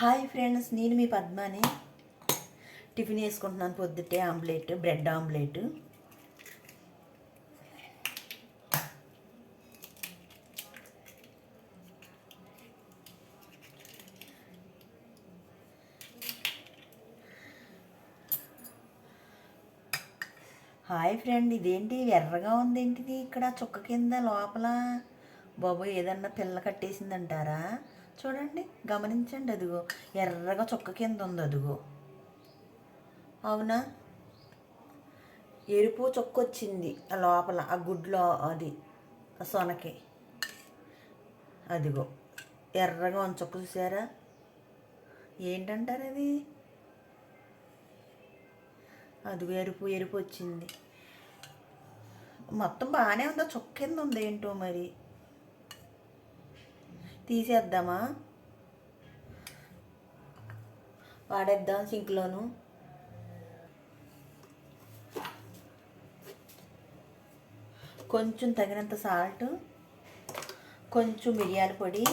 Hi friends నేను మీ Padmani. Tiffin వేసుకుంటున్నాను పొద్దుటే omelette bread omelette. Hi friend ఇదేంటి? ఎర్రగా ఉంది ఏంటిది ఇక్కడ? చుక్క కింద లోపల? బాబు ఏదన్నా పిల్ల కట్టేసిందంటారా? చూడండి గమనించండి అదిగో. ఎర్రగా చుక్క కింద ఉంది అదిగో. అవునా? ఎరుపు చుక్క వచ్చింది. ఆ లోపల ఆ గుడ్లో అది ఆ సొనకి. అదిగో. ఎర్రగా ఉన్న చుక్క చూసారా? ఏంటంటారు అది? అది ఎరుపు ఎరుపు వచ్చింది. మొత్తం బాగానే ఉందా? చుక్క కింద ఉంది ఏంటో మరి? తీసేద్దామా? వాడేద్దాం సింక్లోను. కొంచెం తగినంత సాల్ట్ కొంచెం మిరియాల పొడి.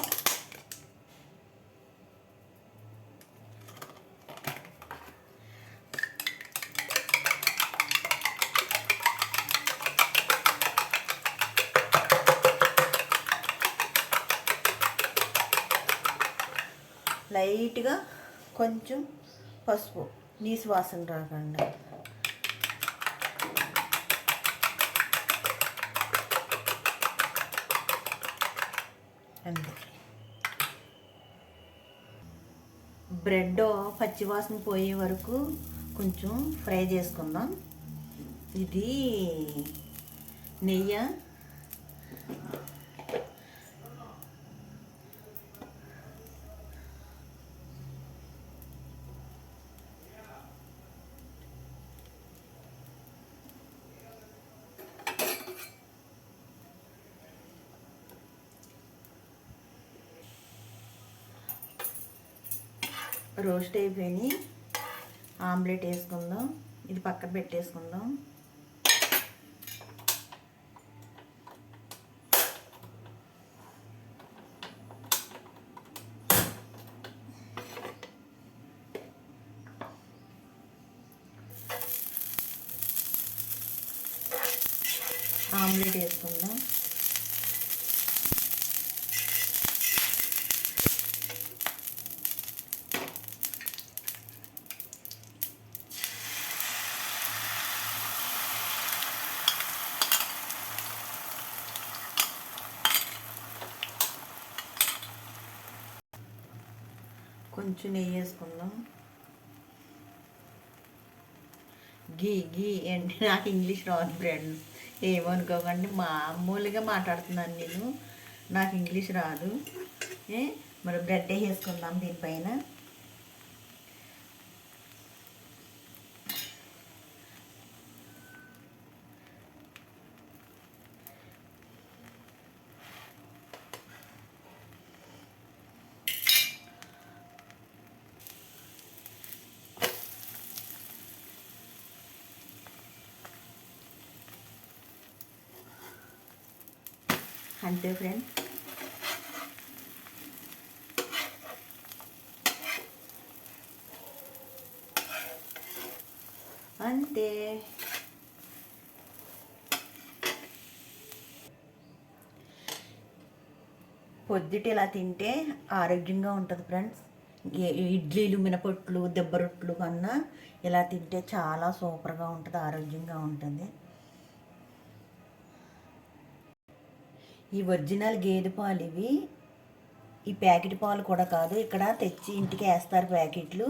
లైట్గా కొంచెం పసుపు నీసు వాసన రాకుండా. అంతే. బ్రెడ్ పచ్చివాసన పోయే వరకు కొంచెం ఫ్రై చేసుకుందాం. ఇది నెయ్యి. రోస్ట్ అయిపోయి ఆమ్లెట్ వేసుకుందాం. ఇది పక్కన పెట్టేసుకుందాం. ఆమ్లెట్ వేసుకుందాం. కొంచెం నెయ్యి వేసుకుందాం. గీ గీ అంటే నాకు ఇంగ్లీష్ రాదు బ్రెడ్ ఏమనుకోకండి మామూలుగా మాట్లాడుతున్నాను నేను. నాకు ఇంగ్లీష్ రాదు. మరి బ్రెడ్ వేసుకుందాం దీనిపైన. అంతే ఫ్రెండ్ అంతే. పొద్దుట ఇలా తింటే ఆరోగ్యంగా ఉంటుంది ఫ్రెండ్స్ ఇడ్లీలు మినపొట్లు దెబ్బరొట్లు కన్నా ఇలా తింటే చాలా సూపర్గా ఉంటుంది ఆరోగ్యంగా ఉంటుంది. ఈ ఒరిజినల్ గేదె పాలు ఇవి. ఈ ప్యాకెట్ పాలు కూడా కాదు ఇక్కడ తెచ్చి ఇంటికి వేస్తారు ప్యాకెట్లు.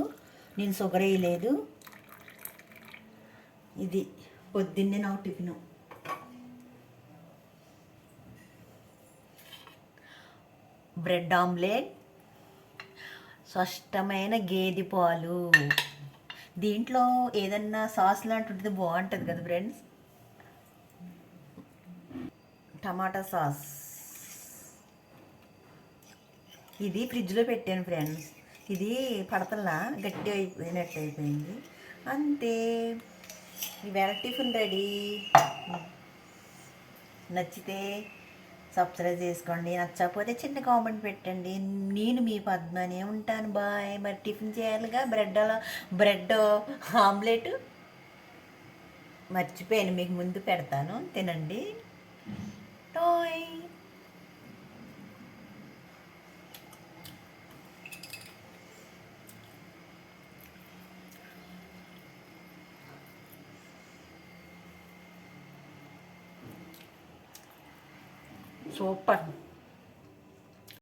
నేను షుగర్ వేయలేదు. ఇది పొద్దున్నే నాకు టిఫిను. బ్రెడ్ ఆమ్లెట్ స్పష్టమైన గేదె పాలు. దీంట్లో ఏదన్నా సాస్ లాంటిది బాగుంటుంది కదా ఫ్రెండ్స్? టమాటా సాస్. ఇది ఫ్రిడ్జ్లో పెట్టాను ఫ్రెండ్స్. ఇది పడతల్లా గట్టి అయిపోయినట్టు అయిపోయింది. అంతే. ఈవేళ టిఫిన్ రెడీ. నచ్చితే సబ్స్క్రైబ్ చేసుకోండి. నచ్చకపోతే చిన్న కామెంట్ పెట్టండి. నేను మీ పద్మనే ఉంటాను. బాయ్. మరి టిఫిన్ చేయాలిగా? బ్రెడ్ అలా బ్రెడ్ ఆమ్లెట్? మర్చిపోయాను. మీకు ముందు పెడతాను. తినండి. Oi.